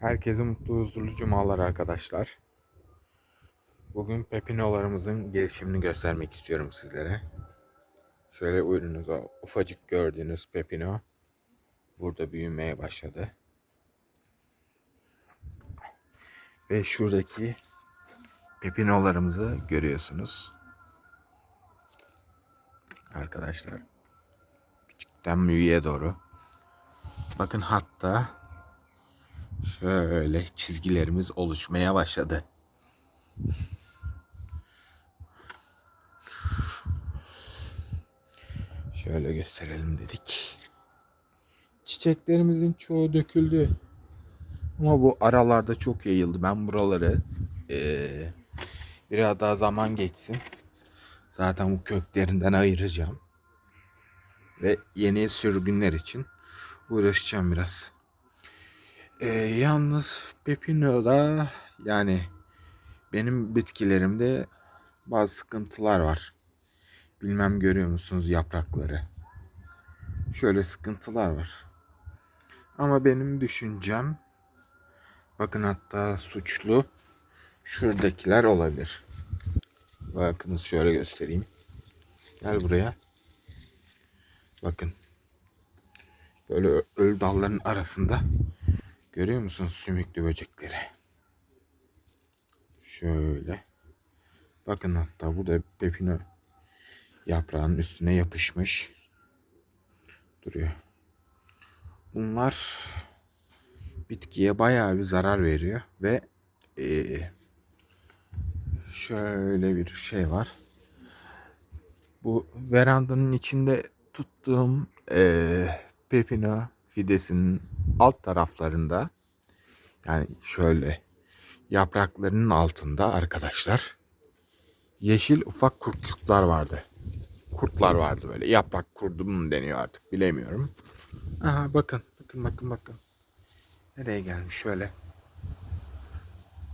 Herkese mutlu huzurlu cumalar arkadaşlar. Bugün pepinolarımızın gelişimini göstermek istiyorum sizlere. Şöyle ürününüz o ufacık gördüğünüz pepino burada büyümeye başladı. Ve şuradaki pepinolarımızı görüyorsunuz. Arkadaşlar küçükten büyüğe doğru. Bakın hatta Şöyle çizgilerimiz oluşmaya başladı. Şöyle gösterelim dedik. Çiçeklerimizin çoğu döküldü. Ama bu aralarda çok yayıldı. Ben buraları ee, biraz daha zaman geçsin. Zaten bu köklerinden ayıracağım. Ve yeni sürgünler için uğraşacağım biraz. Ee, yalnız Pepino'da yani benim bitkilerimde bazı sıkıntılar var. Bilmem görüyor musunuz yaprakları. Şöyle sıkıntılar var. Ama benim düşüncem bakın hatta suçlu şuradakiler olabilir. Bakınız şöyle göstereyim. Gel buraya. Bakın. Böyle ölü dalların arasında Görüyor musunuz sümüklü böcekleri? Şöyle. Bakın hatta burada pepino yaprağının üstüne yapışmış. Duruyor. Bunlar bitkiye bayağı bir zarar veriyor ve ee, şöyle bir şey var. Bu verandanın içinde tuttuğum ee, pepino fidesinin alt taraflarında yani şöyle yapraklarının altında arkadaşlar yeşil ufak kurtçuklar vardı. Kurtlar vardı böyle. Yaprak kurdu mu deniyor artık bilemiyorum. Aha bakın bakın bakın bakın. Nereye gelmiş şöyle.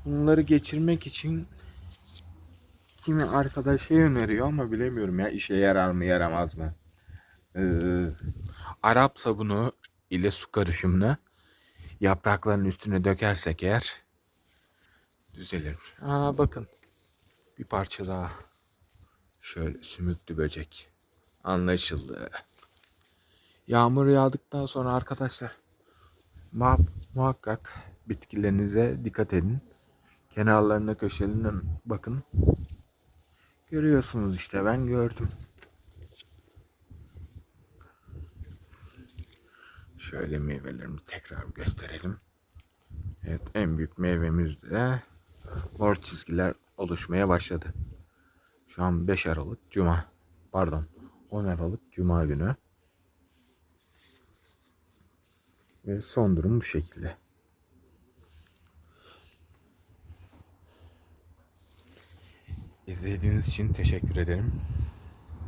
Bunları geçirmek için kimi arkadaşa öneriyor ama bilemiyorum ya işe yarar mı yaramaz mı. Ee, Arap sabunu ile su karışımını yaprakların üstüne dökersek eğer düzelir. Aa bakın bir parça daha. Şöyle sümüklü böcek. Anlaşıldı. Yağmur yağdıktan sonra arkadaşlar muha muhakkak bitkilerinize dikkat edin. Kenarlarına köşelerine bakın. Görüyorsunuz işte ben gördüm. Şöyle meyvelerimi tekrar gösterelim. Evet en büyük meyvemizde mor çizgiler oluşmaya başladı. Şu an 5 Aralık Cuma. Pardon 10 Aralık Cuma günü. Ve son durum bu şekilde. İzlediğiniz için teşekkür ederim.